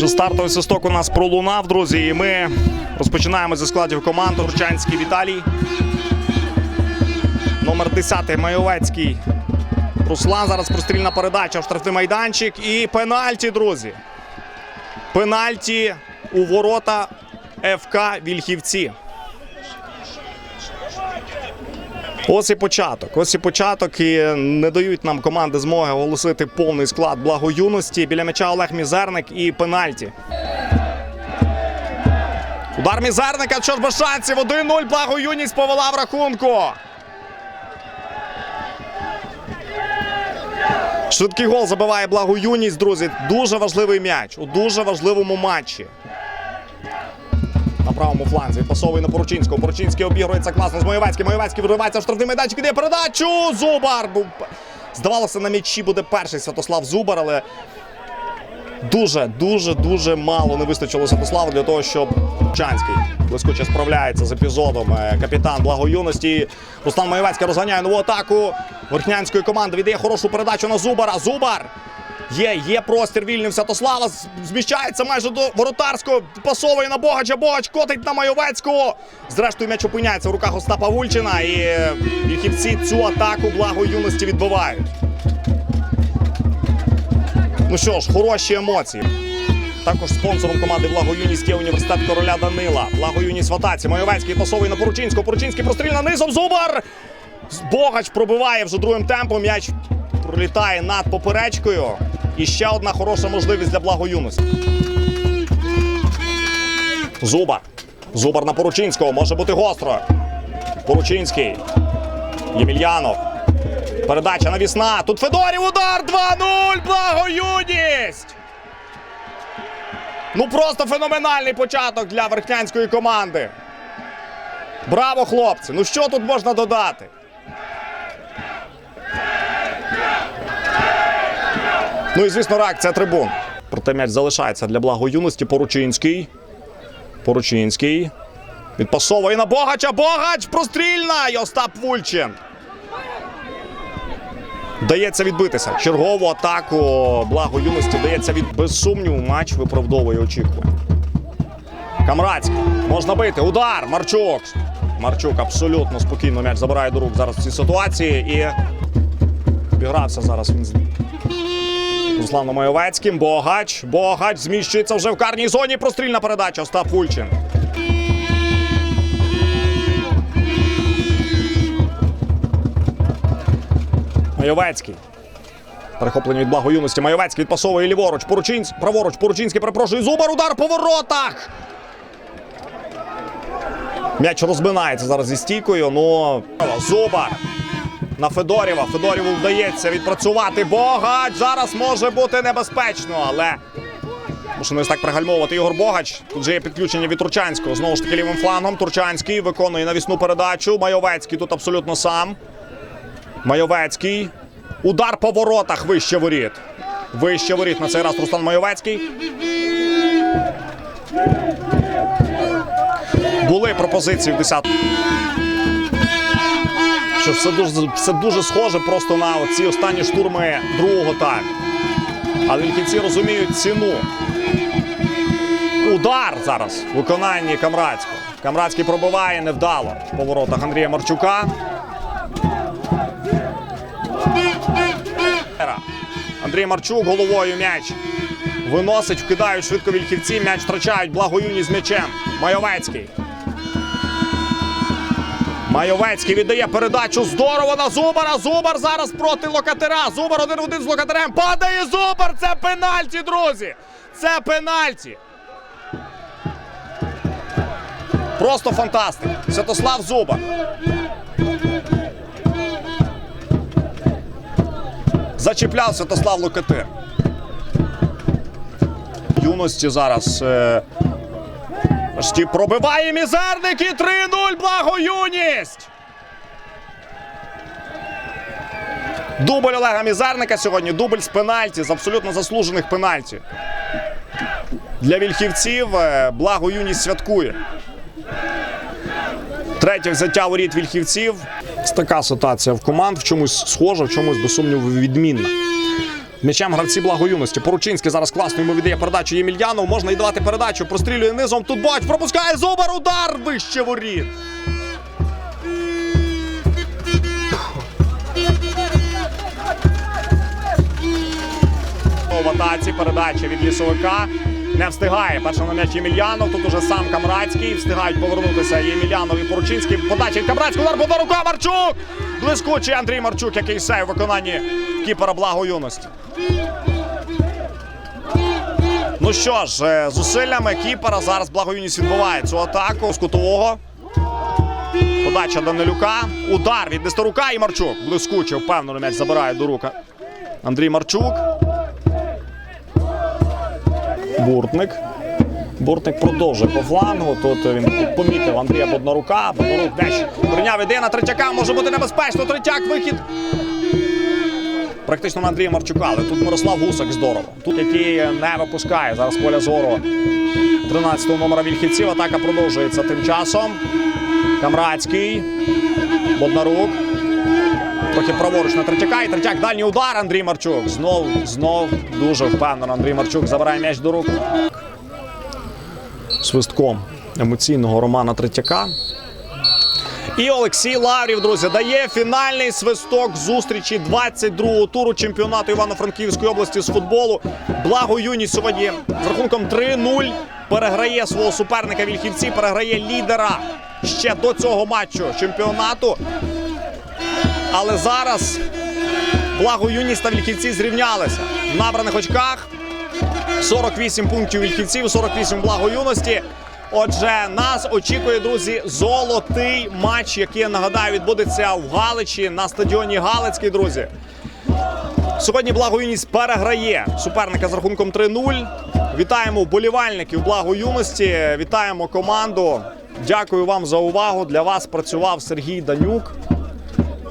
Отже, стартовий свисток у нас пролунав, друзі. І ми розпочинаємо зі складів команд Ручанський Віталій. Номер 10 Майовецький. Руслан. Зараз прострільна передача в штрафний майданчик. І пенальті, друзі. Пенальті у ворота ФК Вільхівці. Ось і початок. Ось і початок. І не дають нам команди змоги оголосити повний склад благоюності. Біля м'яча Олег Мізерник і пенальті. Удар Мізерника. Шансів? 1-0. Благоюність повела в рахунку. Швидкий гол забиває благоюність, друзі. Дуже важливий м'яч у дуже важливому матчі. Правому фланзі пасовий на Поручинського. Поручинський обігрується класно з Моєвецьким. Моєвецький виривається в штрафний майданчик. Іде передачу. Зубар. Здавалося, на м'ячі буде перший Святослав Зубар, але дуже, дуже, дуже мало не вистачило Святославу для того, щоб Чанський блискуче справляється з епізодом. Е, Капітан благоюності. Руслан Моєвецький розганяє нову атаку верхнянської команди. Віддає хорошу передачу на Зубара. Зубар. Є, є простір вільний в Святослава. Зміщається майже до воротарського. Пасовує на Богача. Богач котить на Майовецького. Зрештою, м'яч опиняється в руках Остапа Вульчина. І вільхівці цю атаку благо юності відбивають. Ну що ж, хороші емоції. Також спонсором команди Благоюність є університет короля Данила. Благоюність в атаці. Майовецький пасовий на Поручинського. Поручинський простріл низом. Зубар! Богач пробиває вже другим темпом. М'яч пролітає над поперечкою. І ще одна хороша можливість для благоюності. Зубар. Зубар на Поручинського. Може бути гостро. Поручинський. Ємельянов. Передача навісна. Тут Федорів удар 2-0. Благоюність. Ну просто феноменальний початок для верхнянської команди. Браво, хлопці! Ну що тут можна додати? Ну і звісно, реакція трибун. Проте м'яч залишається для благо юності. Поручинський. Поручинський. Відпасовує на Богача. Богач прострільна! І Остап Вульчин. Дається відбитися. Чергову атаку благо юності дається від без сумніву. Матч виправдовує очікування. Камрацький. Можна бити. Удар. Марчук. Марчук абсолютно спокійно м'яч забирає до рук зараз в цій ситуації і обігрався зараз він з Русланом Майовецьким. Богач. Богач зміщується вже в карній зоні. Прострільна передача. Остап Вульчин. Майовецький. Перехоплення від благо юності. Майовецький відпасовує ліворуч. Поручинсь. Праворуч. Поручинський перепрошує. Зубар. Удар по воротах. М'яч розминається зараз зі стійкою. Ну Зубар. На Федорєва. Федорєву вдається відпрацювати. Богач. Зараз може бути небезпечно, але. Може не так пригальмовувати Ігор Богач. Тут же є підключення від Турчанського. Знову ж таки лівим флангом. Турчанський виконує навісну передачу. Майовецький тут абсолютно сам. Майовецький. Удар по воротах вище воріт. Вище воріт на цей раз Руслан Майовецький. Були пропозиції в 10. Що все дуже, все дуже схоже просто на ці останні штурми другого тайму. Але вільхівці розуміють ціну. Удар зараз в виконанні Камрацького. Камрацький пробиває невдало по воротах Андрія Марчука. Андрій Марчук головою м'яч виносить, вкидають швидко вільхівці. М'яч втрачають благоюні з м'ячем. Майовецький. Майовецький віддає передачу здорово на Зубара. Зубар зараз проти Локатера. Зубар один в один з Локатерем. Падає Зубар! Це пенальті, друзі! Це пенальті. Просто фантастика. Святослав Зубар. Зачіпляв Святослав Локатир. Юності зараз. Е... Пробиває мізерник і 3-0 благоюність. Дубль Олега Мізерника сьогодні. Дубль з пенальті, з абсолютно заслужених пенальті. Для вільхівців е, благо юність святкує. Третє взяття воріт вільхівців. Така ситуація в команд. В чомусь схожа, в чомусь без сумніву відмінна. М'ячем гравці благоюності. Поручинський зараз класно йому віддає передачу Ємельянов. Можна й давати передачу. Прострілює низом. Тут бач, пропускає Зубар. Удар вище воріт. В атаці передача від лісовика. Не встигає. Перший на м'яч Ємельянов. Тут уже сам Камрацький. Встигають повернутися Ємельянов і Поручинський. Подача від Камрацького. Удар по рука Марчук. Блискучий Андрій Марчук, який сейв в виконанні кіпера благо юності. Ну що ж, е, зусиллями кіпера зараз благоюність відбуває цю атаку з кутового. Подача Данилюка. Удар від Нестерука і Марчук. Блискуче, впевнено, м'яч забирає до рука. Андрій Марчук. Буртник. Буртник продовжує по флангу. Тут він помітив Андрія Боднарука. Боднарук десь прийняв ідея на Третяка. Може бути небезпечно. Третяк вихід. Практично на Андрія Марчука, але тут Мирослав Гусак здорово. Тут який не випускає зараз поля зору 13-го номера Вільхівців. Атака продовжується тим часом. Камрацький. Боднарук. Трохи праворуч на Третяка. І Третяк дальній удар. Андрій Марчук. Знов, знов дуже впевнено. Андрій Марчук забирає м'яч до рук. Свистком емоційного Романа Третяка. І Олексій Лаврів, друзі, дає фінальний свисток зустрічі 22-го туру чемпіонату Івано-Франківської області з футболу. Благо юність сьогодні з рахунком 3-0 переграє свого суперника Вільхівці, переграє лідера ще до цього матчу чемпіонату. Але зараз благо юність та Вільхівці зрівнялися в набраних очках. 48 пунктів Вільхівців, 48 благо юності. Отже, нас очікує, друзі, золотий матч, який я нагадаю відбудеться в Галичі на стадіоні Галицький, друзі. Сьогодні благо юність переграє суперника з рахунком 3-0. Вітаємо вболівальників благо юності. Вітаємо команду. Дякую вам за увагу. Для вас працював Сергій Данюк.